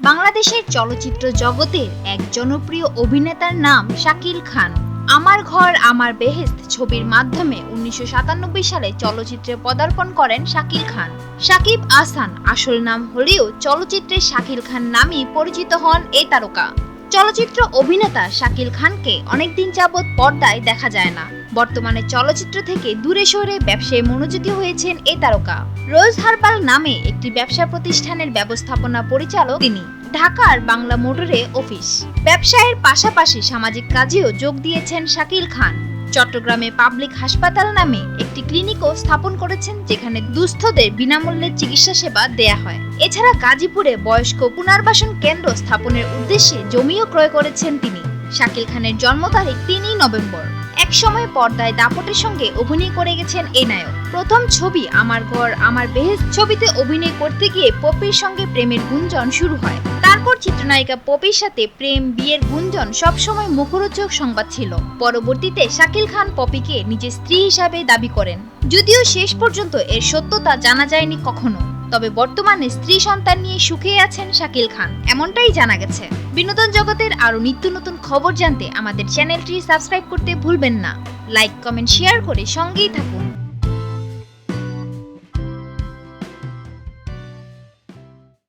বাংলাদেশের চলচ্চিত্র জগতের এক জনপ্রিয় অভিনেতার নাম শাকিল খান। আমার ঘর, আমার বেহেস্ত ছবির মাধ্যমে উনিশশো সাতানব্বই সালে চলচ্চিত্রে পদার্পণ করেন শাকিল খান। শাকিব আসান আসল নাম হলেও চলচ্চিত্রে শাকিল খান নামই পরিচিত হন এই তারকা। চলচ্চিত্র অভিনেতা শাকিল খানকে অনেকদিন যাবৎ পর্দায় দেখা যায় না। বর্তমানে চলচ্চিত্র থেকে দূরে সরে ব্যবসায় মনোযোগী হয়েছেন এই তারকা। রোজ হারবাল নামে একটি ব্যবসা প্রতিষ্ঠানের ব্যবস্থাপনা পরিচালক তিনি। ঢাকার বাংলা মোটরে অফিস। ব্যবসায়ের পাশাপাশি সামাজিক কাজেও যোগ দিয়েছেন শাকিল খান। চট্টগ্রামে পাবলিক হাসপাতাল নামে একটি ক্লিনিকও স্থাপন করেছেন, যেখানে দুস্থদের বিনামূল্যে চিকিৎসা সেবা দেয়া হয়। এছাড়া গাজীপুরে বয়স্ক পুনর্বাসন কেন্দ্র স্থাপনের উদ্দেশ্যে জমিও ক্রয় করেছেন তিনি। শাকিল খানের জন্ম তারিখ তিনই নভেম্বর। এক সময় পর্দায় দাপটের সঙ্গে অভিনয় করে গেছেন এ নায়ক। প্রথম ছবি আমার ঘর, আমার বেহেস ছবিতে অভিনয় করতে গিয়ে পপির সঙ্গে প্রেমের গুঞ্জন শুরু হয়। তারপর চিত্রনায়িকা পপির সাথে প্রেম, বিয়ের গুঞ্জন সবসময় মুখরোচক সংবাদ ছিল। পরবর্তীতে শাকিল খান পপিকে নিজের স্ত্রী হিসাবে দাবি করেন। যদিও শেষ পর্যন্ত এর সত্যতা জানা যায়নি কখনো। তবে বর্তমানে স্ত্রী সন্তান নিয়ে সুখে আছেন শাকিল খান। এমনটাই জানা গেছে। বিনোদন জগতের আরও নিত্য নতুন খবর জানতে আমাদের চ্যানেলটি সাবস্ক্রাইব করতে ভুলবেন না। লাইক, কমেন্ট, শেয়ার করে সঙ্গেই থাকুন।